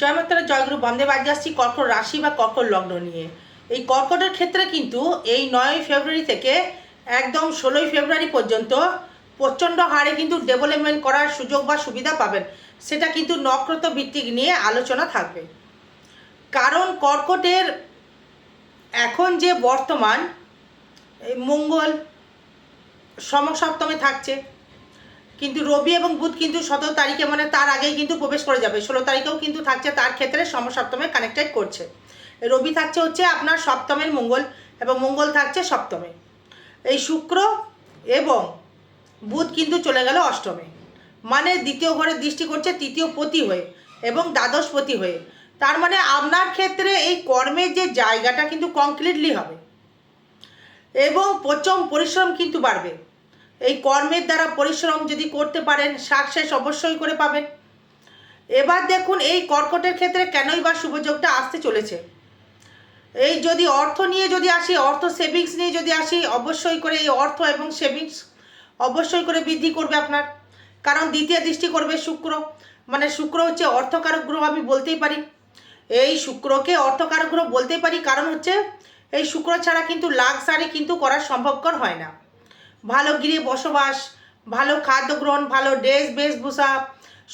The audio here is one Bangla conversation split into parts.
জয় মাতারা জয়গুরু বন্দে বাজে আসছি কর্কট রাশি বা কর্কট লগ্ন নিয়ে। এই কর্কটের ক্ষেত্রে কিন্তু এই নয় ফেব্রুয়ারি থেকে একদম ষোলোই ফেব্রুয়ারি পর্যন্ত প্রচণ্ড হারে কিন্তু ডেভেলপমেন্ট করার সুযোগ বা সুবিধা পাবেন, সেটা কিন্তু নক্রত ভিত্তিক নিয়ে আলোচনা থাকবে। কারণ কর্কটের এখন যে বর্তমান মঙ্গল সমসপ্তমে থাকছে কিন্তু রবি এবং বুধ কিন্তু সতেরো তারিখে মানে তার আগেই কিন্তু প্রবেশ করে যাবে। ষোলো তারিখেও কিন্তু থাকছে তার ক্ষেত্রে সমসপ্তমে কানেক্টেড করছে। রবি থাকছে হচ্ছে আপনার সপ্তমের মঙ্গল এবং মঙ্গল থাকছে সপ্তমে। এই শুক্র এবং বুধ কিন্তু চলে গেল অষ্টমে। মানে দ্বিতীয় ঘরে দৃষ্টি করছে তৃতীয় পতি হয়ে এবং দ্বাদশ পতি হয়ে। তার মানে আপনার ক্ষেত্রে এই কর্মের যে জায়গাটা কিন্তু কমপ্লিটলি হবে। এবং প্রচম পরিশ্রম কিন্তু বাড়বে। এই কর্মের দ্বারা পরিশ্রম যদি করতে পারেন সাকসেস অবশ্যই করে পাবেন। এবার দেখুন, এই কর্কটের ক্ষেত্রে কেনই বা শুভযোগটা আসতে চলেছে? এই যদি অর্থ নিয়ে যদি আসি, অর্থ সেভিংস নিয়ে যদি আসি, অবশ্যই করে এই অর্থ এবং সেভিংস অবশ্যই করে বৃদ্ধি করবে আপনার। কারণ দ্বিতীয় দৃষ্টি করবে শুক্র। মানে শুক্র হচ্ছে অর্থকারক গ্রহ, আমি বলতেই পারি। এই শুক্রকে অর্থকারক গ্রহ বলতেই পারি, কারণ হচ্ছে এই শুক্র ছাড়া কিন্তু লাক্সারি কিন্তু করা সম্ভবকর হয় না। ভালো গৃহে বসবাস, ভালো খাদ্য গ্রহণ, ভালো ড্রেস বেশভূষা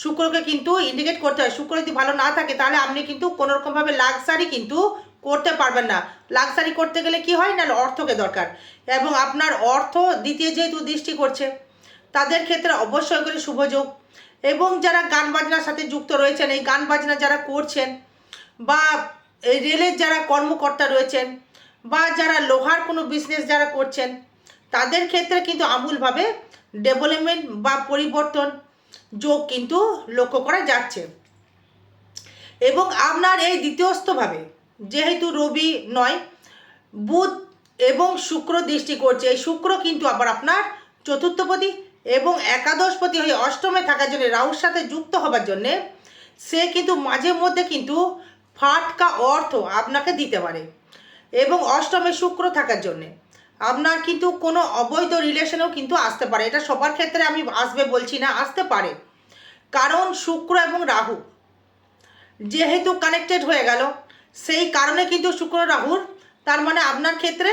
শুক্রকে কিন্তু ইন্ডিকেট করতে হয়। শুক্র যদি ভালো না থাকে, তাহলে আপনি কিন্তু কোনোরকমভাবে লাক্সারি কিন্তু করতে পারবেন না। লাক্সারি করতে গেলে কি হয় না, অর্থকে দরকার। এবং আপনার অর্থ দ্বিতীয় যেহেতু দৃষ্টি করছে, তাদের ক্ষেত্রে অবশ্যই করে শুভযোগ এবং যারা গান বাজনার সাথে যুক্ত রয়েছেন, এই গান বাজনা যারা করছেন, বা রেলের যারা কর্মকর্তা রয়েছেন, বা যারা লোহার কোনো বিজনেস যারা করছেন তাদের ক্ষেত্রে কিন্তু আমূলভাবে ডেভেলপমেন্ট বা পরিবর্তন যোগ কিন্তু লক্ষ্য করা যাচ্ছে। এবং আপনার এই দ্বিতীয়স্থভাবে, যেহেতু রবি নয়, বুধ এবং শুক্র দৃষ্টি করছে, এই শুক্র কিন্তু আবার আপনার চতুর্থপতি এবং একাদশপতি হয়ে অষ্টমে থাকার জন্য, রাহুর সাথে যুক্ত হবার জন্যে, সে কিন্তু মাঝে মধ্যে কিন্তু ফাটকা অর্থ আপনাকে দিতে পারে। এবং অষ্টমে শুক্র থাকার জন্যে। আপনার কিন্তু কোনো অবৈধ রিলেশনেও কিন্তু আসতে পারে। এটা সবার ক্ষেত্রে আমি আসবে বলছি না, আসতে পারে। কারণ শুক্র এবং রাহু যেহেতু কানেক্টেড হয়ে গেল, সেই কারণে কিন্তু শুক্র রাহুর, তার মানে আপনার ক্ষেত্রে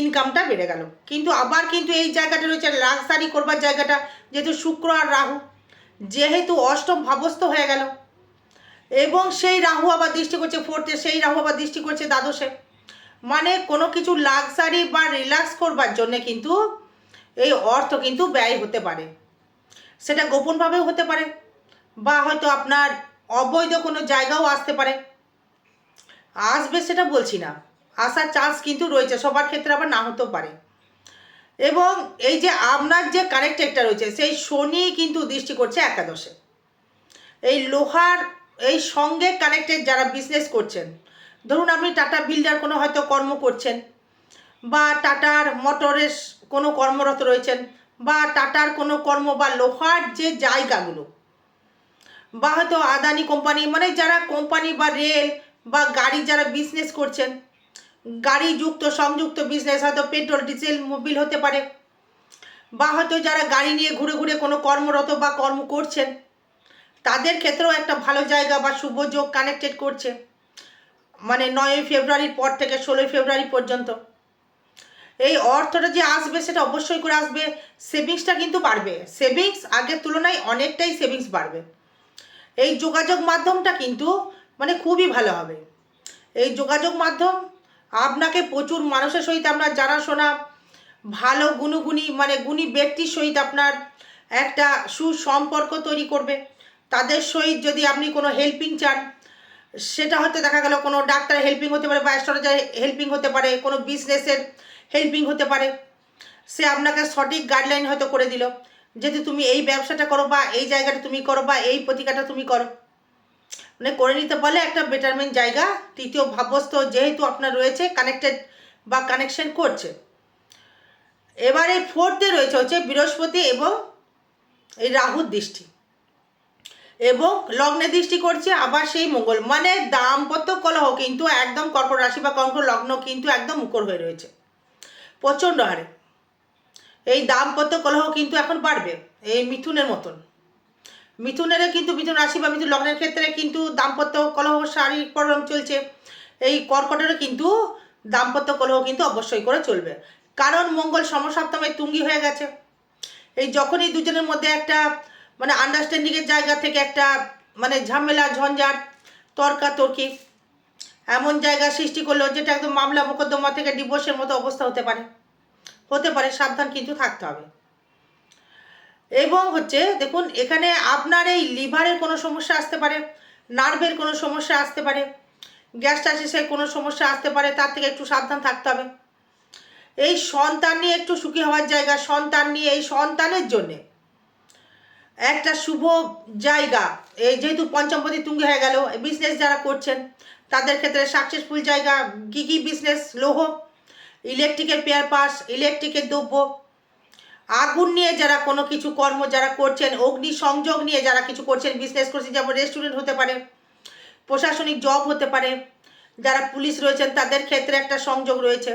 ইনকামটা বেড়ে গেল। কিন্তু আবার কিন্তু এই জায়গাটা রয়েছে লাক্সারি করবার জায়গাটা, যেহেতু শুক্র আর রাহু যেহেতু অষ্টম ভাবস্থ হয়ে গেল, এবং সেই রাহু আবার দৃষ্টি করছে ফোর্থে সেই রাহু আবার দৃষ্টি করছে, দ্বাদশে। মানে কোনো কিছু লাক্সারি বা রিল্যাক্স করবার জন্যে কিন্তু এই অর্থ কিন্তু ব্যয় হতে পারে। সেটা গোপনভাবেও হতে পারে বা হয়তো আপনার অবৈধ কোনো জায়গাও আসতে পারে। আসবে সেটা বলছি না। আসার চান্স কিন্তু রয়েছে, সবার ক্ষেত্রে আবার না হতেও পারে। এবং এই যে আপনার যে কানেক্টেডটা রয়েছে, সেই শনি কিন্তু দৃষ্টি করছে একাদশে। এই লোহার, এই সঙ্গে কানেক্টেড যারা বিজনেস করছেন ধরুন আপনি টাটা বিল্ডার কোনো হয়তো কর্ম করছেন, বা টাটার মোটরের কোনো কর্মরত রয়েছেন, বা টাটার কোনো কর্ম বা লোহার যে জায়গাগুলো, বা হয়তো আদানি কোম্পানি মানে যারা কোম্পানি বা রেল বা গাড়ি যারা বিজনেস করছেন, গাড়ি যুক্ত, সংযুক্ত বিজনেস হয়তো পেট্রোল, ডিজেল, মোবিল হতে পারে, বা হয়তো যারা গাড়ি নিয়ে ঘুরে ঘুরে কোনো কর্মরত বা কর্ম করছেন, তাদের ক্ষেত্রেও একটা ভালো জায়গা বা শুভ যোগ কানেক্টেড করছে। মানে নয়ই ফেব্রুয়ারির পর থেকে ষোলোই ফেব্রুয়ারি পর্যন্ত। এই অর্থটা যে আসবে সেটা অবশ্যই করে আসবে। সেভিংসটা কিন্তু বাড়বে। সেভিংস আগের তুলনায় অনেকটাই সেভিংস বাড়বে। এই যোগাযোগ মাধ্যমটা কিন্তু মানে খুবই ভালো হবে। এই যোগাযোগ মাধ্যম আপনাকে প্রচুর মানুষের সহিত আপনার জানাশোনা, ভালো গুণগুণী মানে গুণী ব্যক্তির সহিত আপনার একটা সুসম্পর্ক তৈরি করবে। তাদের সহিত যদি আপনি কোনো হেল্পিং চান সেটা হয়তো দেখা গেল কোনো ডাক্তার হেল্পিং হতে পারে বা অ্যাস্ট্রোলজার হেল্পিং হতে পারে, কোনো বিজনেসের হেল্পিং হতে পারে। সে আপনাকে সঠিক গাইডলাইন হয়তো করে দিল যদি তুমি এই ব্যবসাটা করো বা এই জায়গাটা তুমি করো বা এই প্রতিকাটা তুমি করো। মানে করে নিতে পারলে একটা বেটারমেন্ট জায়গা, তৃতীয় ভাবস্থ যেহেতু আপনার রয়েছে কানেক্টেড বা কানেকশন করছে। এবারে ফোর্থে রয়েছে হচ্ছে বৃহস্পতি এবং এই রাহুর দৃষ্টি। এবং লগ্নে দৃষ্টি করছে আবার সেই মঙ্গল মানে দাম্পত্য কলহ কিন্তু একদম কর্কট রাশি বা কর্কট লগ্ন কিন্তু একদম মুখর হয়ে রয়েছে। প্রচণ্ড হারে। এই দাম্পত্য কলহ কিন্তু এখন বাড়বে, এই মিথুনের মতন। মিথুনের কিন্তু মিথুন রাশি বা মিথুন লগ্নের ক্ষেত্রে কিন্তু দাম্পত্য কলহ শারীরিক প্রবলেম চলছে। এই কর্কটেরও কিন্তু দাম্পত্য কলহ কিন্তু অবশ্যই করে চলবে। কারণ মঙ্গল সমসপ্তমে তুঙ্গি হয়ে গেছে। এই যখনই দুজনের মধ্যে একটা মানে আন্ডারস্ট্যান্ডিংয়ের জায়গা থেকে একটা মানে ঝামেলা, ঝঞ্ঝাট, তর্কাতর্কি এমন জায়গা সৃষ্টি করল যেটা একদম মামলা মোকদ্দমা থেকে ডিভোর্সের মতো অবস্থা হতে পারে। হতে পারে, সাবধান কিন্তু থাকতে হবে। এবং হচ্ছে, দেখুন, এখানে আপনার এই লিভারের কোনো সমস্যা আসতে পারে নার্ভের কোনো সমস্যা আসতে পারে গ্যাস্ট্রাইটিসের কোনো সমস্যা আসতে পারে, তার থেকে একটু সাবধান থাকতে হবে। এই সন্তান নিয়ে একটু সুখী হওয়ার জায়গা, সন্তান নিয়ে, এই সন্তানের জন্যে একটা শুভ জায়গা। এই যেহেতু পঞ্চমপতি তুঙ্গি হয়ে গেল বিজনেস যারা করছেন, তাদের ক্ষেত্রে সাকসেসফুল জায়গা কী কী বিজনেস লৌহ ইলেকট্রিকের পেয়ার পাস ইলেকট্রিকের দ্রব্য। আগুন নিয়ে যারা কোনো কিছু কর্ম যারা করছেন, অগ্নি সংযোগ নিয়ে যারা কিছু করছেন বিজনেস করছেন, যেমন রেস্টুরেন্ট হতে পারে, প্রশাসনিক জব হতে পারে, যারা পুলিশ রয়েছেন, তাদের ক্ষেত্রে একটা সংযোগ রয়েছে।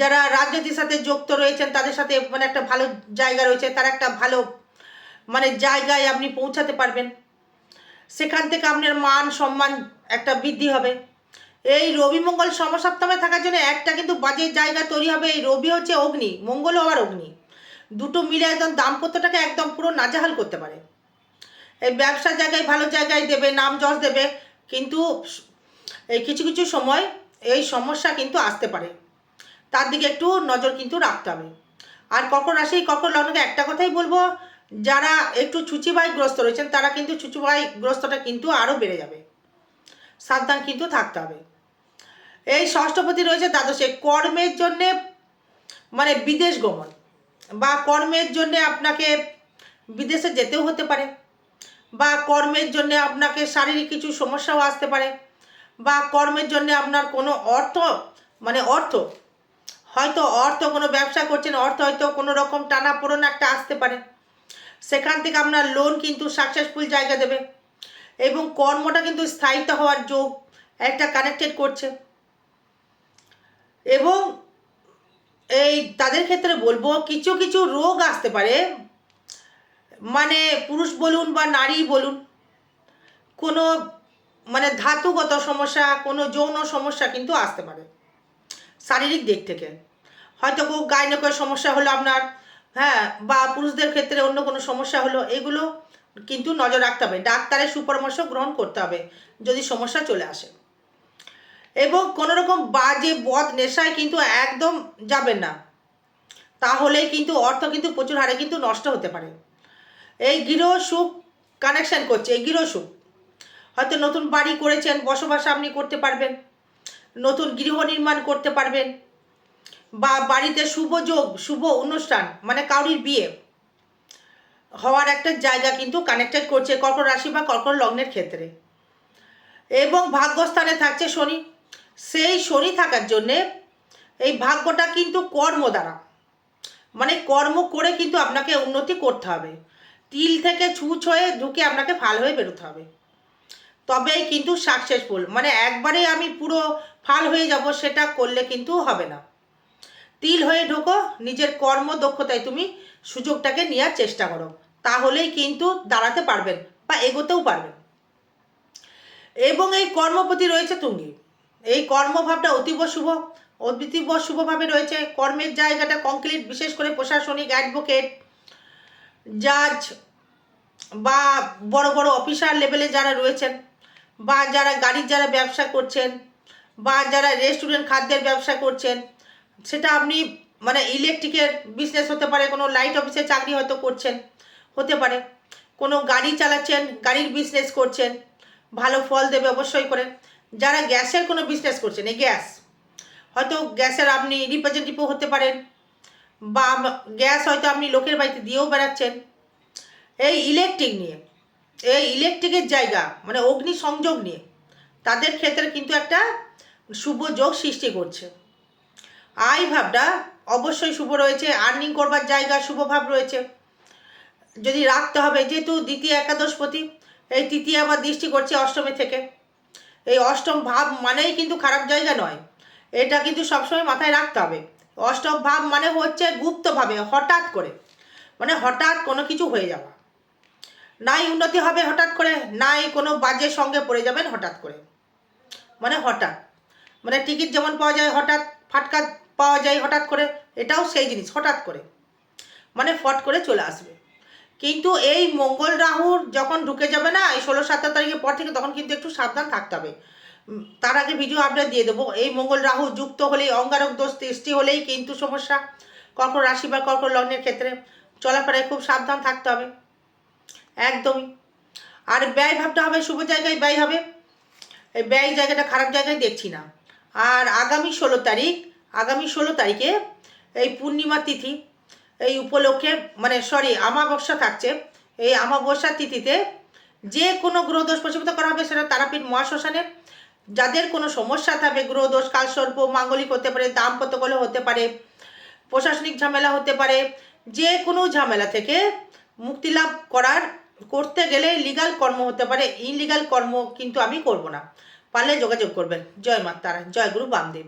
যারা রাজনীতির সাথে যুক্ত রয়েছেন, তাদের সাথে মানে একটা ভালো জায়গা রয়েছে, তার একটা ভালো মানে জায়গায় আপনি পৌঁছাতে পারবেন। সেখান থেকে আপনার মান, সম্মান একটা বৃদ্ধি হবে। এই রবি মঙ্গল সমসপ্তমে থাকার জন্য একটা কিন্তু বাজে জায়গা তৈরি হবে। এই রবি হচ্ছে অগ্নি, মঙ্গল আবার অগ্নি। দুটো মিলে একদম দাম্পত্যটাকে একদম পুরো নাজেহাল করতে পারে। এই ব্যবসার জায়গায় ভালো জায়গায় দেবে, নাম যশ দেবে, কিন্তু এই কিছু কিছু সময় এই সমস্যা কিন্তু আসতে পারে। তার দিকে একটু নজর কিন্তু রাখতে হবে। আর কখন রাশি কখন লগ্নকে একটা কথাই বলব যারা একটু ছুচিবাইগ্রস্ত রয়েছেন, তারা কিন্তু ছুচিবাইগ্রস্তটা কিন্তু আরও বেড়ে যাবে। সাবধান কিন্তু থাকতে হবে। এই ষষ্ঠপতি রয়েছে দ্বাদশে। কর্মের জন্যে মানে বিদেশ গমন বা কর্মের জন্যে আপনাকে বিদেশে যেতেও হতে পারে বা কর্মের জন্যে আপনাকে শারীরিক কিছু সমস্যাও আসতে পারে বা কর্মের জন্যে আপনার কোনো অর্থ মানে অর্থ, হয়তো অর্থ কোনো ব্যবসা করছেন, অর্থ হয়তো কোনো রকম টানা পোড়ন একটা আসতে পারে। সেখান থেকে আপনার লোন কিন্তু সাকসেসফুল জায়গা দেবে। এবং কর্মটা কিন্তু স্থায়িত্ব হওয়ার যোগ একটা কানেক্টেড করছে। এবং এই তাদের ক্ষেত্রে বলব, কিছু কিছু রোগ আসতে পারে। মানে পুরুষ বলুন বা নারী বলুন, কোনো মানে ধাতুগত সমস্যা, কোনো যৌন সমস্যা কিন্তু আসতে পারে। শারীরিক দিক থেকে। হয়তো গাইনকের সমস্যা হলো আপনার হ্যাঁ বা পুরুষদের ক্ষেত্রে অন্য কোনো সমস্যা হলো, এগুলো কিন্তু নজর রাখতে হবে। ডাক্তারের সুপরামর্শ গ্রহণ করতে হবে, যদি সমস্যা চলে আসে। এবং কোনো রকম বাজে বদ নেশায় কিন্তু একদম যাবেন না। তাহলেই কিন্তু অর্থ কিন্তু প্রচুর হারে কিন্তু নষ্ট হতে পারে। এই গৃহ সুখ কানেকশান করছে, এই গৃহ সুখ। হয়তো নতুন বাড়ি করেছেন, বসবাস আপনি করতে পারবেন, নতুন গৃহ নির্মাণ করতে পারবেন। বা বাড়িতে শুভ যোগ, শুভ অনুষ্ঠান মানে কাউরির বিয়ে হওয়ার একটা জায়গা কিন্তু কানেক্টেড করছে কর্কট রাশি বা কর্কট লগ্নের ক্ষেত্রে। এবং ভাগ্যস্থানে থাকছে শনি। সেই শনি থাকার জন্যে এই ভাগ্যটা কিন্তু কর্ম দ্বারা। মানে কর্ম করে কিন্তু আপনাকে উন্নতি করতে হবে। তিল থেকে ছুঁচ হয়ে ঢুকে আপনাকে ফাল হয়ে বেরোতে হবে। তবেই কিন্তু সাকসেসফুল মানে একবারে আমি পুরো ফাল হয়ে যাব সেটা করলে কিন্তু হবে না। তিল হয়ে ঢোকো, নিজের কর্ম দক্ষতায় তুমি সুযোগটাকে নেওয়ার চেষ্টা করো। তাহলেই কিন্তু দাঁড়াতে পারবেন বা এগোতেও পারবেন। এবং এই কর্মপতি রয়েছে তুঙ্গি। এই কর্মভাবটা অতীব শুভ, অতীব শুভভাবে রয়েছে। কর্মের জায়গাটা কংক্রিট বিশেষ করে প্রশাসনিক অ্যাডভোকেট জাজ বা বড় বড় অফিসার লেভেলে যারা রয়েছেন বা যারা গাড়ির যারা ব্যবসা করছেন বা যারা রেস্টুরেন্ট খাদ্যের ব্যবসা করছেন সেটা আপনি মানে ইলেকট্রিকের বিজনেস হতে পারে, কোনো লাইট অফিসে চাকরি হয়তো করছেন, হতে পারে। কোনো গাড়ি চালাচ্ছেন, গাড়ির বিজনেস করছেন, ভালো ফল দেবে অবশ্যই করে। যারা গ্যাসের কোনো বিজনেস করছেন, এই গ্যাস, হয়তো গ্যাসের আপনি রিপ্রেজেন্টেটিভও হতে পারেন, বা গ্যাস হয়তো আপনি লোকের বাড়িতে দিয়েও বেড়াচ্ছেন। এই ইলেকট্রিক নিয়ে, এই ইলেকট্রিকের জায়গা মানে অগ্নি সংযোগ নিয়ে, তাদের ক্ষেত্রে কিন্তু একটা শুভ যোগ সৃষ্টি করছে। আয় ভাবটা অবশ্যই শুভ রয়েছে আর্নিং করবার জায়গা শুভ ভাব রয়েছে। যদি রাখতে হবে, যেহেতু দ্বিতীয় একাদশপতি, এই তৃতীয় আবার দৃষ্টি করছে অষ্টমী থেকে। এই অষ্টম ভাব মানেই কিন্তু খারাপ জায়গা নয়। এটা কিন্তু সবসময় মাথায় রাখতে হবে। অষ্টম ভাব মানে হচ্ছে গুপ্তভাবে, হঠাৎ করে। মানে হঠাৎ কোনো কিছু হয়ে যাওয়া। নাই উন্নতি হবে হঠাৎ করে, নাই কোনো বাজের সঙ্গে পড়ে যাবেন হঠাৎ করে। মানে হঠাৎ। মানে টিকিট যেমন পাওয়া যায় হঠাৎ, ফাটকা পাওয়া যায় হঠাৎ করে, এটাও সেই জিনিস, হঠাৎ করে। মানে ফট করে চলে আসবে। কিন্তু এই মঙ্গল রাহুর যখন ঢুকে যাবে না, এই ষোলো সতেরো তারিখের পর থেকে তখন কিন্তু একটু সাবধান থাকতে হবে। তার আগে ভিডিও আপডেট দিয়ে দেবো। এই মঙ্গল রাহু যুক্ত হলেই, অঙ্গারক দোষ সৃষ্টি হলেই কিন্তু সমস্যা। কর্কট রাশি বা কর্কট লগ্নের ক্ষেত্রে চলাফেরায় খুব সাবধান থাকতে হবে। একদমই। আর ব্যয় ভাবটা হবে, শুভ জায়গায় ব্যয় হবে। এই ব্যয় জায়গাটা খারাপ জায়গায় দেখছি না। আর আগামী ষোলো তারিখ আগামী ষোলো তারিখে এই পূর্ণিমা তিথি এই উপলক্ষে মানে সরি আমাবস্যা থাকছে। এই আমাবস্যার তিথিতে যে কোনো গ্রহদোষ প্রশমিত করা হবে সেটা তারাপীঠ মহাশ্মশানে। যাদের কোনো সমস্যা থাকবে, গ্রহদোষ, কালসর্প, মাঙ্গলিক হতে পারে, দাম্পত্য কলহ হতে পারে, প্রশাসনিক ঝামেলা হতে পারে, যে কোনো ঝামেলা থেকে মুক্তি লাভ করার, করতে গেলে লিগাল কর্ম হতে পারে। ইনলিগাল কর্ম কিন্তু আমি করব না। পারলে যোগাযোগ করবেন। জয় মাতারা, জয় গুরু বামদেব।